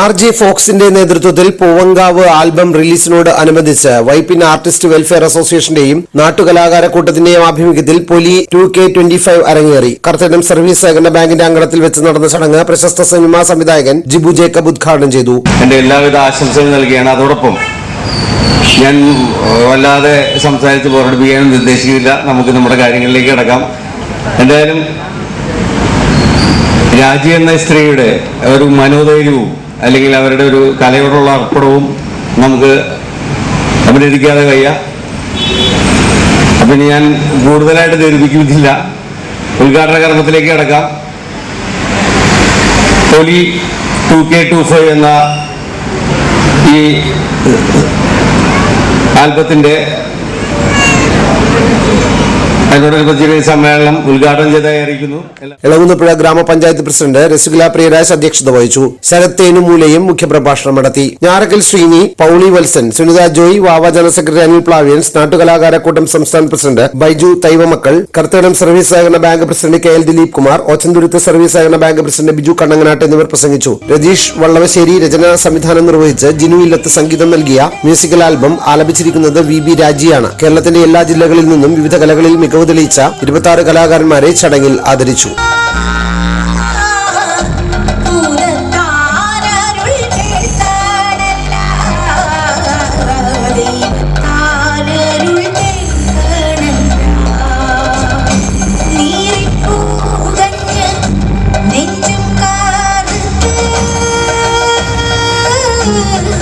R J ഫോക്സിന്റെ നേതൃത്വത്തിൽ പൂവങ്കാവ് album റിലീസിനോട് അനുബന്ധിച്ച് വൈപ്പിൻ ആർട്ടിസ്റ്റ് വെൽഫെയർ അസോസിയേഷന്റെയും നാട്ടുകലാകാര കൂട്ടത്തിന്റെയും ആഭിമുഖ്യത്തിൽ പൊലി ടു കെ ട്വന്റി ഫൈവ് അരങ്ങേറി. കർത്തനം സർവീസ് സഹകരണ ബാങ്കിന്റെ അങ്കണത്തിൽ വെച്ച് നടന്ന ചടങ്ങ് പ്രശസ്ത സിനിമാ സംവിധായകൻ ജിബു ജേക്കബ് ഉദ്ഘാടനം ചെയ്തു. എന്റെ എല്ലാവിധ ആശംസകളും നൽകിയാണ് അതോടൊപ്പം ഞാൻ വല്ലാതെ സംസാരിച്ച് പുറപ്പെടുപ്പിക്കാനും നിർദ്ദേശിക്കില്ല നമുക്ക് നമ്മുടെ കാര്യങ്ങളിലേക്ക് കിടക്കാം. എന്തായാലും രാജി എന്ന സ്ത്രീയുടെ ഒരു മനോധൈര്യവും അല്ലെങ്കിൽ അവരുടെ ഒരു കലയോടുള്ള അർപ്പണവും നമുക്ക് അഭിനയിക്കാതെ വയ്യ. അപ്പം ഞാൻ കൂടുതലായിട്ട് ധരിപ്പിക്കുന്നില്ല ഉദ്ഘാടന കർമ്മത്തിലേക്ക് കിടക്കാം. തൊലി ടു കെ ടു ഫൈവ് എന്ന ഈ ആൽബത്തിന്റെ സമ്മേളനം ഉദ്ഘാടനം എല്ലാ- ഗ്രാമപഞ്ചായത്ത് പ്രസിഡന്റ് രസുഗുല പ്രിയരാജ് അധ്യക്ഷത വഹിച്ചു. ശരത് തേനുമൂലയും മുഖ്യപ്രഭാഷണം നടത്തി. ഞാറക്കൽ ശ്രീനി പൌളി വത്സൻ സുനിത ജോയ് വാവ ജനറൽ സെക്രട്ടറി അനിൽ പ്ലാവിയൻസ് നാട്ടുകലാകാരക്കൂട്ടം സംസ്ഥാന പ്രസിഡന്റ് ബൈജു തൈവമക്കൾ കർത്തടം സർവീസ് സഹകരണ bank president K L Dileep Kumar Ochanthuruth service സഹകരണ ബാങ്ക് പ്രസിഡന്റ് ബിജു കണ്ണങ്ങനാട്ട് എന്നിവർ പ്രസംഗിച്ചു. രതീഷ് വള്ളവശ്ശേരി രചനാ സംവിധാനം നിർവഹിച്ച് ജിനു ഇല്ലത്ത് സംഗീതം നൽകിയ മ്യൂസിക്കൽ ആൽബം ആലപിച്ചിരിക്കുന്നത് വി ബി രാജിയാണ്. കേരളത്തിന്റെ എല്ലാ ജില്ലകളിൽ നിന്നും വിവിധ കലകളിൽ മികവ് തെളിയിച്ച ഇരുപത്തി ആറ് കലാകാരന്മാരെ ചടങ്ങിൽ ആദരിച്ചു. Thank കേൾക്കണല്ല